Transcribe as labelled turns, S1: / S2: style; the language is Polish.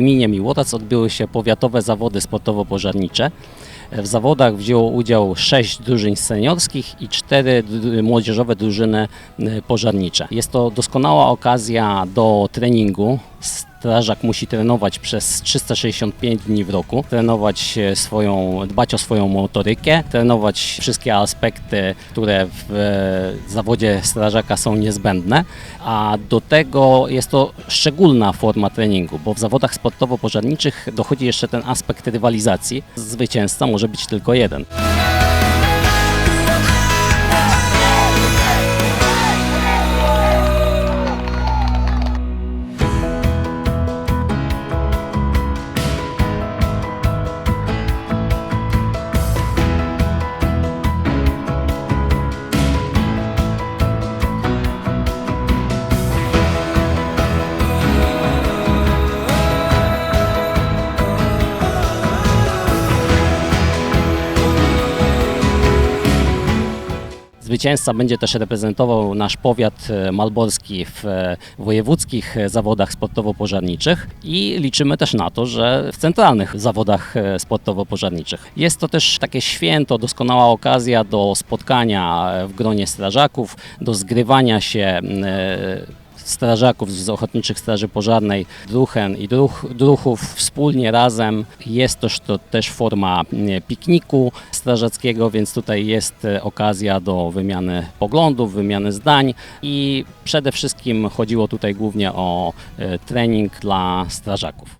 S1: gminie Miłotac odbyły się powiatowe zawody sportowo-pożarnicze. W zawodach wzięło udział sześć drużyn seniorskich i cztery dru- młodzieżowe drużyny y, pożarnicze. Jest to doskonała okazja do treningu. Strażak musi trenować przez 365 dni w roku, trenować e, swoją, dbać o swoją motorykę, trenować wszystkie aspekty, które w e, zawodzie strażaka są niezbędne, a do tego jest to szczególna forma treningu, bo w zawodach sportowo-pożarniczych dochodzi jeszcze ten aspekt rywalizacji. Zwycięzca może być tylko jeden. Zwycięzca będzie też reprezentował nasz powiat e, malborski w e, wojewódzkich e, zawodach sportowo-pożarniczych i liczymy też na to, że w centralnych zawodach sportowo-pożarniczych. Jest to też takie święto, doskonała okazja do spotkania w gronie strażaków, do zgrywania się strażaków z Ochotniczych Straży Pożarnej, druchen i druch, druchów wspólnie razem. Jest też to też forma pikniku strażackiego, więc tutaj jest e, okazja do wymiany poglądów, wymiany zdań i przede wszystkim chodziło tutaj głównie o e, trening dla strażaków.